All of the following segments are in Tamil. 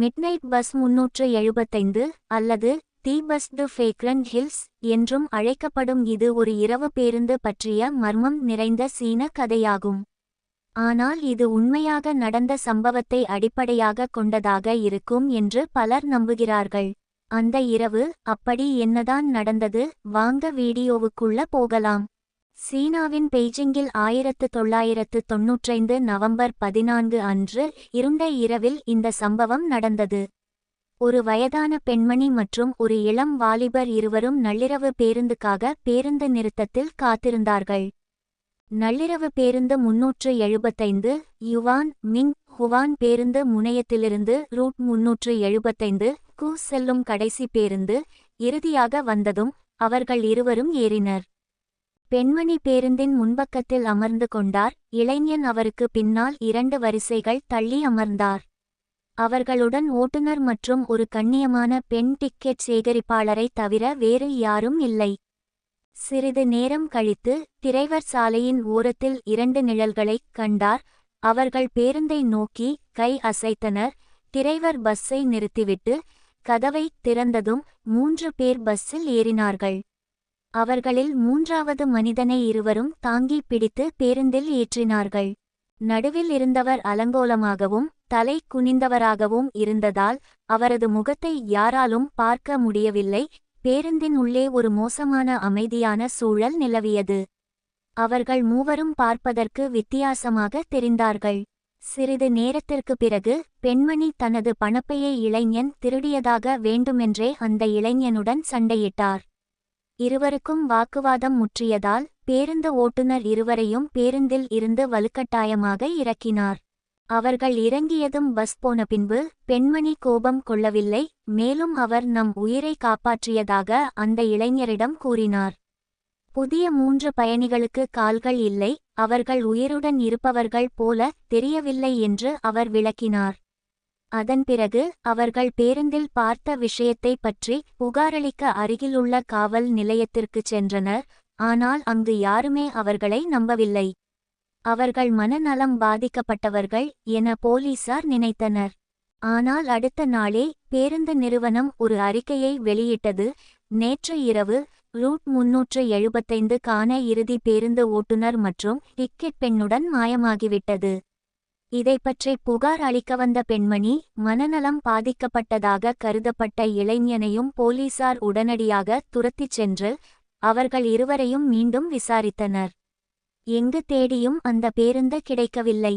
மிட்நைட் பஸ் முன்னூற்று எழுபத்தைந்து அல்லது the bus to Fragrant Hills என்றும் அழைக்கப்படும் இது ஒரு இரவு பேருந்து பற்றிய மர்மம் நிறைந்த சீன கதையாகும். ஆனால் இது உண்மையாக நடந்த சம்பவத்தை அடிப்படையாக கொண்டதாக இருக்கும் என்று பலர் நம்புகிறார்கள். அந்த இரவு அப்படி என்னதான் நடந்தது வாங்க வீடியோவுக்குள்ள போகலாம். சீனாவின் பெய்ஜிங்கில் ஆயிரத்து தொள்ளாயிரத்து தொன்னூற்றைந்து நவம்பர் பதினான்கு அன்று இருண்ட இரவில் இந்த சம்பவம் நடந்தது. ஒரு வயதான பெண்மணி மற்றும் ஒரு இளம் வாலிபர் இருவரும் நள்ளிரவு பேருந்துக்காக பேருந்து நிறுத்தத்தில் காத்திருந்தார்கள். நள்ளிரவு பேருந்து முன்னூற்று எழுபத்தைந்து யுவான் மிங் ஹுவான் பேருந்து முனையத்திலிருந்து ரூட் முன்னூற்று எழுபத்தைந்து கு செல்லும் கடைசி பேருந்து இறுதியாக வந்ததும் அவர்கள் இருவரும் ஏறினர். பெண்மணி பேருந்தின் முன்பக்கத்தில் அமர்ந்து கொண்டார். இளைஞன் அவருக்கு பின்னால் இரண்டு வரிசைகள் தள்ளி அமர்ந்தார். அவர்களுடன் ஓட்டுநர் மற்றும் ஒரு கண்ணியமான பெண் டிக்கெட் சேகரிப்பாளரை தவிர வேறு யாரும் இல்லை. சிறிது நேரம் கழித்து திரைவர் சாலையின் ஓரத்தில் இரண்டு நிழல்களைக் கண்டார். அவர்கள் பேருந்தை நோக்கி கை அசைத்தனர். திரைவர் பஸ்ஸை நிறுத்திவிட்டு கதவை திறந்ததும் மூன்று பேர் பஸ்ஸில் ஏறினார்கள். அவர்களில் மூன்றாவது மனிதனை இருவரும் தாங்கி பிடித்து பேருந்தில் ஏற்றினார்கள். நடுவில் இருந்தவர் அலங்கோலமாகவும் தலை குனிந்தவராகவும் இருந்ததால் அவரது முகத்தை யாராலும் பார்க்க முடியவில்லை. பேருந்தின் உள்ளே ஒரு மோசமான அமைதியான சூழல் நிலவியது. அவர்கள் மூவரும் பார்ப்பதற்கு வித்தியாசமாக தெரிந்தார்கள். சிறிது நேரத்திற்கு பிறகு பெண்மணி தனது பணப்பையை இளைஞன் திருடியதாக வேண்டுமென்றே அந்த இளைஞனுடன் சண்டையிட்டார். இருவருக்கும் வாக்குவாதம் முற்றியதால் பேருந்து ஓட்டுநர் இருவரையும் பேருந்தில் இருந்து வலுக்கட்டாயமாக இறக்கினார். அவர்கள் இறங்கியதும் பஸ் போன பின்பு பெண்மணி கோபம் கொள்ளவில்லை மேலும் அவர் நம் உயிரை காப்பாற்றியதாக அந்த இளைஞரிடம் கூறினார். புதிய மூன்று பயணிகளுக்கு கால்கள் இல்லை அவர்கள் உயிருடன் இருப்பவர்கள் போல தெரியவில்லை என்று அவர் விளக்கினார். அதன் பிறகு அவர்கள் பேருந்தில் பார்த்த விஷயத்தை பற்றி புகாரளிக்க அருகிலுள்ள காவல் நிலையத்திற்குச் சென்றனர். ஆனால் அங்கு யாருமே அவர்களை நம்பவில்லை. அவர்கள் மனநலம் பாதிக்கப்பட்டவர்கள் என போலீசார் நினைத்தனர். ஆனால் அடுத்த நாளே பேருந்து நிறுவனம் ஒரு அறிக்கையை வெளியிட்டது. நேற்று இரவு ரூட் முன்னூற்று எழுபத்தைந்து கான இறுதி பேருந்து ஓட்டுநர் மற்றும் டிக்கெட் பெண்ணுடன் மாயமாகிவிட்டது. இதைப்பற்றி புகார் அளிக்க வந்த பெண்மணி மனநலம் பாதிக்கப்பட்டதாக கருதப்பட்ட இளைஞனையும் போலீசார் உடனடியாக துரத்திச் சென்று அவர்கள் இருவரையும் மீண்டும் விசாரித்தனர். எங்கு தேடியும் அந்த பேருந்து கிடைக்கவில்லை.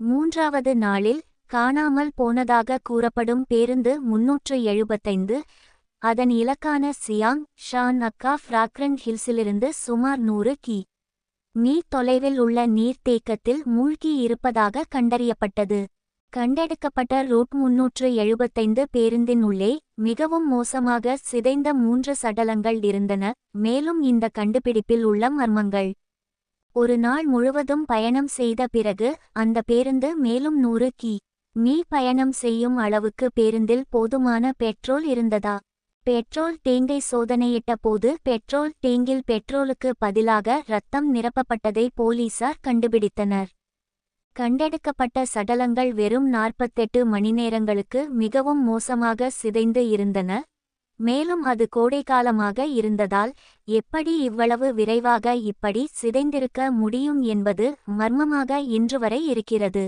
மூன்றாவது நாளில் காணாமல் போனதாக கூறப்படும் பேருந்து முன்னூற்று எழுபத்தைந்து அதன் இலக்கான சியாங் ஷான் அக்கா ஃப்ராக்ரன் ஹில்ஸிலிருந்து சுமார் நூறு கி. மீ தொலைவில் உள்ள நீர்த்தேக்கத்தில் மூழ்கி இருப்பதாக கண்டறியப்பட்டது. கண்டெடுக்கப்பட்ட ரூட் முன்னூற்று எழுபத்தைந்து பேருந்தின் உள்ளே மிகவும் மோசமாக சிதைந்த மூன்று சடலங்கள் இருந்தன மேலும் இந்த கண்டுபிடிப்பில் உள்ள மர்மங்கள். ஒரு நாள் முழுவதும் பயணம் செய்த பிறகு அந்த பேருந்து மேலும் நூறு கி மீ பயணம் செய்யும் அளவுக்கு பேருந்தில் போதுமான பெட்ரோல் இருந்ததா? பெட்ரோல் டேங்கை சோதனையிட்ட போது பெட்ரோல் டேங்கில் பெட்ரோலுக்கு பதிலாக ரத்தம் நிரப்பப்பட்டதை போலீசார் கண்டுபிடித்தனர். கண்டெடுக்கப்பட்ட சடலங்கள் வெறும் நாற்பத்தெட்டு மணிநேரங்களுக்கு மிகவும் மோசமாக சிதைந்து இருந்தன. மேலும் அது கோடைக்காலமாக இருந்ததால் எப்படி இவ்வளவு விரைவாக இப்படி சிதைந்திருக்க முடியும் என்பது மர்மமாக இன்று வரை இருக்கிறது.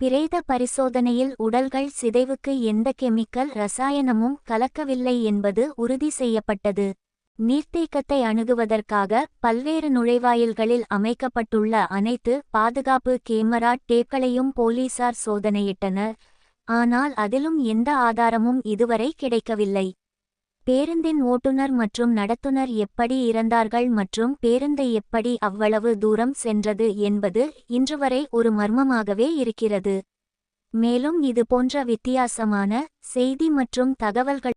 பிரேத பரிசோதனையில் உடல்கள் சிதைவுக்கு எந்த கெமிக்கல் ரசாயனமும் கலக்கவில்லை என்பது உறுதி செய்யப்பட்டது. நீர்த்தேக்கத்தை அணுகுவதற்காக பல்வேறு நுழைவாயில்களில் அமைக்கப்பட்டுள்ள அனைத்து பாதுகாப்பு கேமரா டேப்களையும் போலீசார் சோதனையிட்டனர். ஆனால் அதிலும் எந்த ஆதாரமும் இதுவரை கிடைக்கவில்லை. பேருந்தின் ஓட்டுநர் மற்றும் நடத்துனர் எப்படி இறந்தார்கள் மற்றும் பேருந்து எப்படி அவ்வளவு தூரம் சென்றது என்பது இன்றுவரை ஒரு மர்மமாகவே இருக்கிறது. மேலும் இது போன்ற வித்தியாசமான செய்தி மற்றும் தகவல்கள்